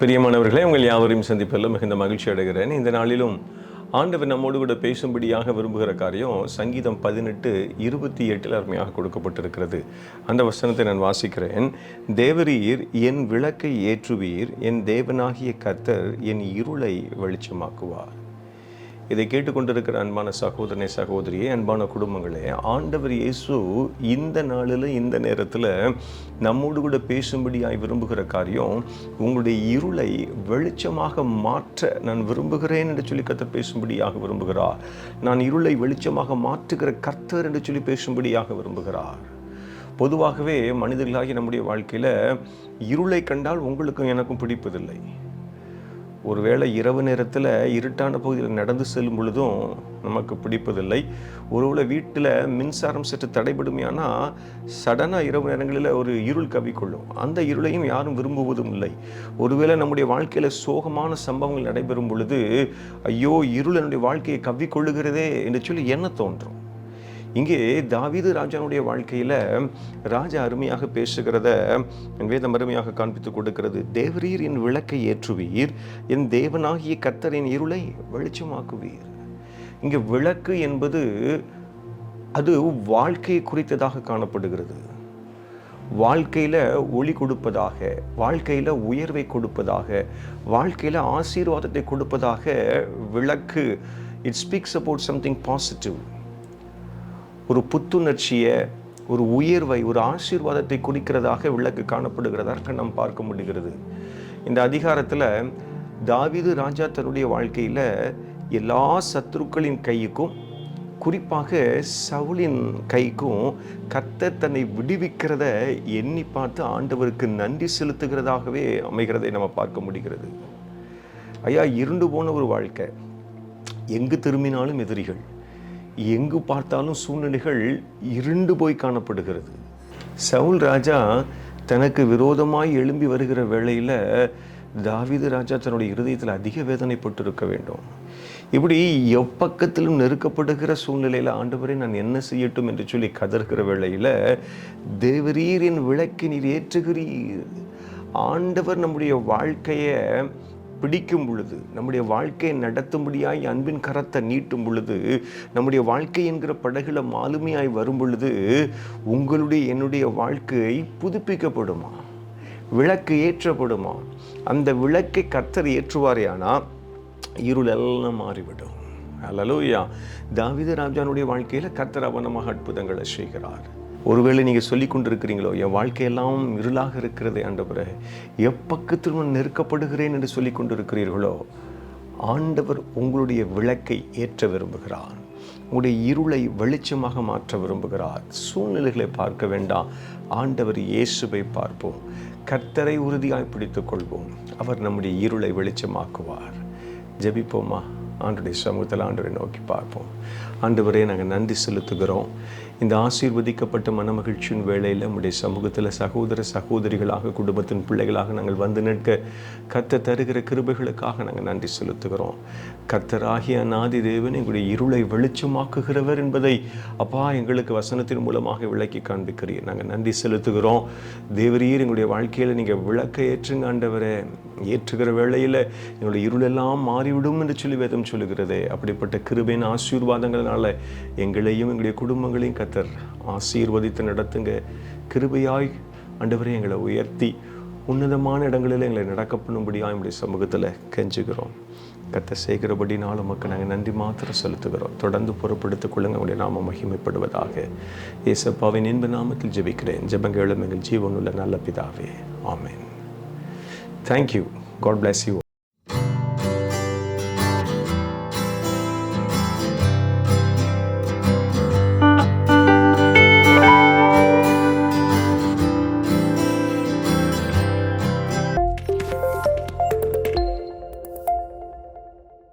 பிரியமானவர்களே உங்கள் யாவரையும் சந்திப்பதில் மிகுந்த மகிழ்ச்சி அடைகிறேன். இந்த நாளிலும் ஆண்டவர் நம்மோடு கூட பேசும்படியாக விரும்புகிற காரியம் சங்கீதம் பதினெட்டு இருபத்தி எட்டில் அருமையாக கொடுக்கப்பட்டிருக்கிறது. அந்த வசனத்தை நான் வாசிக்கிறேன். தேவரீர் என் விளக்கை ஏற்றுவீர் என் தேவனாகிய கர்த்தர் என் இருளை வெளிச்சமாக்குவார். இதை கேட்டுக்கொண்டிருக்கிற அன்பான சகோதரனே சகோதரியே அன்பான குடும்பங்களே ஆண்டவர் இயேசு இந்த நாளில் இந்த நேரத்தில் நம்மோடு கூட பேசும்படியாய் விரும்புகிற காரியம் உங்களுடைய இருளை வெளிச்சமாக மாற்ற நான் விரும்புகிறேன் என்று சொல்லி கத்தர் பேசும்படியாக விரும்புகிறார். நான் இருளை வெளிச்சமாக மாற்றுகிற கர்த்தர் என்று சொல்லி பேசும்படியாக விரும்புகிறார். பொதுவாகவே மனிதர்களாகி நம்முடைய வாழ்க்கையில் இருளை கண்டால் உங்களுக்கும் எனக்கும் பிடிப்பதில்லை. ஒருவேளை இரவு நேரத்தில் இருட்டான பகுதியில் நடந்து செல்லும் பொழுதும் நமக்கு பிடிப்பதில்லை. ஒருவேளை வீட்டில் மின்சாரம் சற்று தடைபடுமையானால் சடனாக இரவு நேரங்களில் ஒரு இருள் கவிக்கொள்ளும். அந்த இருளையும் யாரும் விரும்புவதும் இல்லை. ஒருவேளை நம்முடைய வாழ்க்கையில் சோகமான சம்பவங்கள் நடைபெறும் பொழுது ஐயோ இருள் என்னுடைய வாழ்க்கையை கவ்விக்கொள்ளுகிறதே என்று சொல்லி என்ன தோன்றும்? இங்கே தாவீது ராஜானுடைய வாழ்க்கையில் ராஜா அருமையாக பேசுகிறத வேதம் அருமையாக காண்பித்து கொடுக்கிறது. தேவரீர் என் விளக்கை ஏற்றுவீர் என் தேவனாகிய கர்த்தரின் இருளை வெளிச்சமாக்குவீர். இங்கே விளக்கு என்பது அது வாழ்க்கையை குறித்ததாக காணப்படுகிறது. வாழ்க்கையில் ஒளி கொடுப்பதாக வாழ்க்கையில் உயர்வை கொடுப்பதாக வாழ்க்கையில் ஆசீர்வாதத்தை கொடுப்பதாக விளக்கு it speaks about something positive ஒரு புத்துணர்ச்சியை ஒரு உயர்வை ஒரு ஆசீர்வாதத்தை குறிக்கிறதாக விளக்கு காணப்படுகிறதாக நாம் பார்க்க முடிகிறது. இந்த அதிகாரத்தில் தாவிது ராஜா தன்னுடைய வாழ்க்கையில் எல்லா சத்துருக்களின் கைக்கும் குறிப்பாக சவுளின் கைக்கும் கத்த தன்னை விடுவிக்கிறத எண்ணி பார்த்து ஆண்டவருக்கு நன்றி செலுத்துகிறதாகவே அமைகிறதை நம்ம பார்க்க முடிகிறது. ஐயா இருண்டு போன ஒரு வாழ்க்கை. எங்கு திரும்பினாலும் எதிரிகள். எங்கு பார்த்தாலும் சூழ்நிலைகள் இருண்டு போய் காணப்படுகிறது. சவுல் ராஜா தனக்கு விரோதமாய் எழும்பி வருகிற வேளையில் தாவிது ராஜா தன்னுடைய இருதயத்தில் அதிக வேதனைப்பட்டு இருக்க வேண்டும். இப்படி எப்பக்கத்திலும் நெருக்கப்படுகிற சூழ்நிலையில் ஆண்டவரை நான் என்ன செய்யட்டும் என்று சொல்லி கதறுகிற வேளையில் தேவரீர் என் விளக்கை நீர் ஏற்றுகிறீர். ஆண்டவர் நம்முடைய வாழ்க்கையை பிடிக்கும் பொழுது நம்முடைய வாழ்க்கையை நடத்தும்படியாய் அன்பின் கரத்தை நீட்டும் பொழுது நம்முடைய வாழ்க்கை என்கிற படகுல மாலுமையாய் வரும் பொழுது உங்களுடைய என்னுடைய வாழ்க்கை புதுப்பிக்கப்படுமா? விளக்கு ஏற்றப்படுமா? அந்த விளக்கை கர்த்தர் ஏற்றுவாரேனா இருளெல்லாம் மாறிவிடும். அல்லலூயா தாவித ராஜானுடைய வாழ்க்கையில் கர்த்தர் அவனமாக அற்புதங்களை செய்கிறார். ஒருவேளை நீங்கள் சொல்லி கொண்டிருக்கிறீங்களோ என் வாழ்க்கையெல்லாம் இருளாக ஆண்டவர் ஆண்டவரே எப்பக்கத்தில் நெருக்கப்படுகிறேன் என்று சொல்லி கொண்டிருக்கிறீர்களோ ஆண்டவர் உங்களுடைய விளக்கை ஏற்ற விரும்புகிறார். உங்களுடைய இருளை வெளிச்சமாக மாற்ற விரும்புகிறார். சூழ்நிலைகளை பார்க்க வேண்டாம். ஆண்டவர் இயேசுவை பார்ப்போம். கர்த்தரை உறுதியாய் பிடித்துக் கொள்வோம் அவர் நம்முடைய இருளை வெளிச்சமாக்குவார். ஜபிப்போமா? ஆண்டுடைய சமூகத்தில் ஆண்டவரை நோக்கி பார்ப்போம். ஆண்டவரே நாங்கள் நன்றி செலுத்துகிறோம். இந்த ஆசீர்வதிக்கப்பட்ட மனமகிழ்ச்சியின் வேளையில் நம்முடைய சமூகத்தில் சகோதர சகோதரிகளாக குடும்பத்தின் பிள்ளைகளாக நாங்கள் வந்து நிற்க கத்த தருகிற கிருபைகளுக்காக நாங்கள் நன்றி செலுத்துகிறோம். கத்தராகிய அநாதி தேவன் எங்களுடைய இருளை வெளிச்சமாக்குகிறவர் என்பதை அப்பா எங்களுக்கு வசனத்தின் மூலமாக விளக்கி காண்பிக்கிறீர். நாங்கள் நன்றி செலுத்துகிறோம். தேவரீர் எங்களுடைய வாழ்க்கையில் நீங்கள் விளக்க ஏற்றுங்க ஆண்டவரே. ஏற்றுகிற வேளையில் எங்களுடைய இருளெல்லாம் மாறிவிடும் என்று சொல்லி வேதம் சொல்லுகிறதே. அப்படிப்பட்ட கிருபையின் ஆசீர்வாதங்களால் எங்களையும் எங்களுடைய குடும்பங்களையும் கத்த கத்தர் ஆசீர்வதித்து நடத்துங்க. கிருபையாய் ஆண்டவரே எங்களை உயர்த்தி உன்னதமான இடங்களில் எங்களை நடக்க பண்ணும்படியாக எங்களுடைய சமூகத்தில் கெஞ்சுகிறோம். கத்தை செய்கிறபடி நாலு மக்கள் நாங்கள் நன்றி மாத்திரம் செலுத்துகிறோம். தொடர்ந்து பொறுப்படுத்திக் கொள்ளுங்க. உங்களுடைய நாம மகிமைப்படுவதாக ஏசப்பாவின் இன்ப நாமத்தில் ஜெபிக்கிறேன். ஜெபங்களும் எங்கள் ஜீவனுள்ள நல்ல பிதாவே. ஆமேன். Thank you God bless you